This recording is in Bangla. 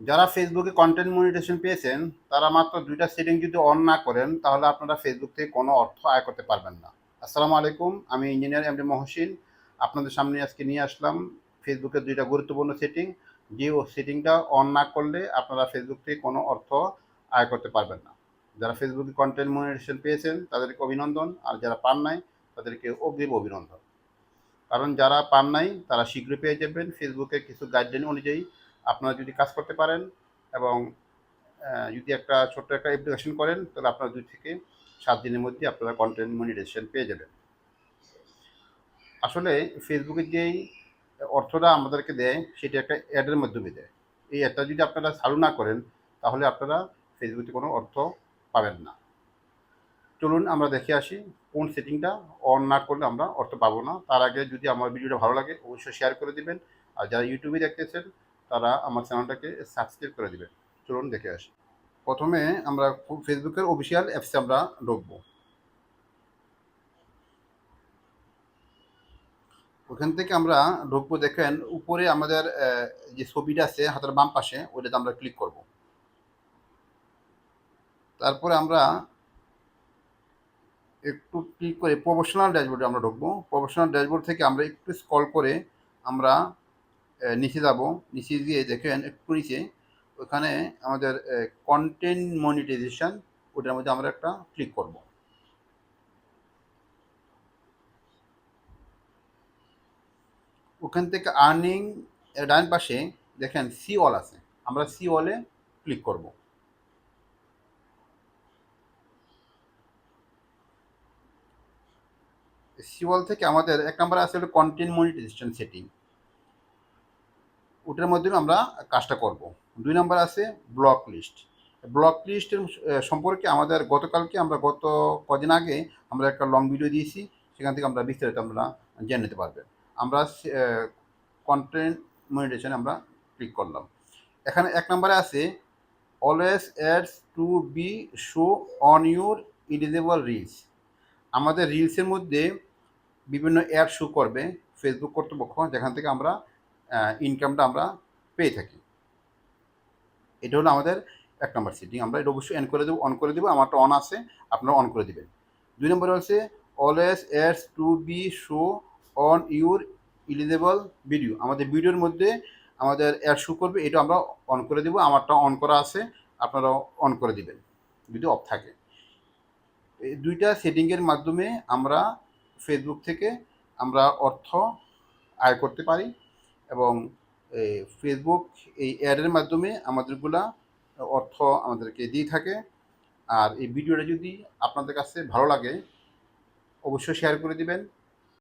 যারা ফেসবুকে কন্টেন্ট মনিটেশন পেয়েছেন, তারা মাত্র দুইটা সেটিং যদি অন না করেন, তাহলে আপনারা ফেসবুক থেকে কোনো অর্থ আয় করতে পারবেন না। আসসালামু আলাইকুম, আমি ইঞ্জিনিয়ার এমডি মহসিন। আপনাদের সামনে আজকে নিয়ে আসলাম ফেসবুকের দুইটা গুরুত্বপূর্ণ সেটিং যে ও সেটিংটা অন না করলে আপনারা ফেসবুক থেকে কোনো অর্থ আয় করতে পারবেন না। যারা ফেসবুকে কন্টেন্ট মনিটেশন পেয়েছেন, তাদেরকে অভিনন্দন। আর যারা পান নাই, তাদেরকে অগ্রিম অভিনন্দন। কারণ যারা পান নাই, তারা শীঘ্রই পেয়ে যাবেন। ফেসবুকের কিছু গাইডলাইন অনুযায়ী আপনারা যদি কাজ করতে পারেন এবং যদি একটা ছোট্ট একটা অ্যাপ্লিকেশন করেন, তাহলে আপনারা দুই থেকে সাত দিনের মধ্যে আপনারা কন্টেন্ট মনিটাইজেশন পেয়ে যাবেন। আসলে ফেসবুকের যেই অর্থটা আমাদেরকে দেয়, সেটা একটা অ্যাডের মাধ্যমে দেয়। এই অ্যাডটা যদি আপনারা চালু না করেন, তাহলে আপনারা ফেসবুকে কোনো অর্থ পাবেন না। চলুন আমরা দেখে আসি কোন সেটিংটা অন না করলে আমরা অর্থ পাবো না। তার আগে যদি আমার ভিডিওটা ভালো লাগে, অবশ্যই শেয়ার করে দিবেন। আর যারা ইউটিউবে দেখতেছেন তারা আমার চ্যানেলটাকে সাবস্ক্রাইব করে দিবেন চলুন দেখে আসি। প্রথমে আমরা ফেসবুকের অফিসিয়াল অ্যাপসে আমরা ঢুকবো। ওখান থেকে আমরা ঢুকবো, দেখেন, উপরে আমাদের যে ছবিটা আছে, হাতের বাম পাশে, ওইটাতে আমরা ক্লিক করব। তারপরে আমরা একটু ক্লিক করে প্রফেশনাল ড্যাশবোর্ডে আমরা ঢুকবো। প্রফেশনাল ড্যাশবোর্ড থেকে আমরা একটু স্ক্রল করে আমরা নিচে যাব। নিচে গিয়ে দেখেন, একটু নিচে, ওখানে আমাদের কন্টেন্ট মনিটাইজেশন ওটার মধ্যে আমরা একটা ক্লিক করব। ওখান থেকে আর্নিং ডান পাশে দেখেন সি অল আছে। আমরা সি অলে ক্লিক করব। সিওয়াল থেকে আমাদের, এক নম্বর আছে হলো কন্টেন্ট মনিটাইজেশন সেটিং ওটার মধ্যে আমরা কাজটা করব। দুই নম্বর আছে ব্লক লিস্ট ব্লক লিস্টের সম্পর্কে আমাদের গতকালকে আমরা গত কদিন আগে আমরা একটা লং ভিডিও দিয়েছি, সেখান থেকে আমরা বিস্তারিত আমরা জেনে নিতে পারবেন আমরা কন্টেন্ট মনিটাইজেশনে আমরা ক্লিক করলাম। এখানে এক নম্বরে আছে always ads to be show on your eligible reels আমাদের রিলসের মধ্যে বিভিন্ন অ্যাড শো করবে ফেসবুক কর্তৃপক্ষ, যেখান থেকে আমরা ইনকামটা আমরা পেয়ে থাকি। এটা হলো আমাদের এক নম্বর সেটিং আমরা এটা অবশ্যই অন করে দেবো অন করে দেবো, আমারটা অন আছে আপনারা অন করে দেবেন। দুই নম্বর হচ্ছে always ads to be show on your eligible video আমাদের ভিডিওর মধ্যে আমাদের অ্যাড শো করবে, এটা আমরা অন করে দেবো, আমারটা অন করা আছে আপনারা অন করে দিবেন, যদি অফ থাকে। এই দুইটা সেটিংয়ের মাধ্যমে আমরা ফেসবুক থেকে আমরা অর্থ আয় করতে পারি। এবং ফেসবুক এই অ্যাডের মাধ্যমে আমাদেরগুলা অর্থ আমাদেরকে দিয়ে থাকে। আর এই ভিডিওটা যদি আপনাদের কাছে ভালো লাগে, অবশ্যই শেয়ার করে দিবেন।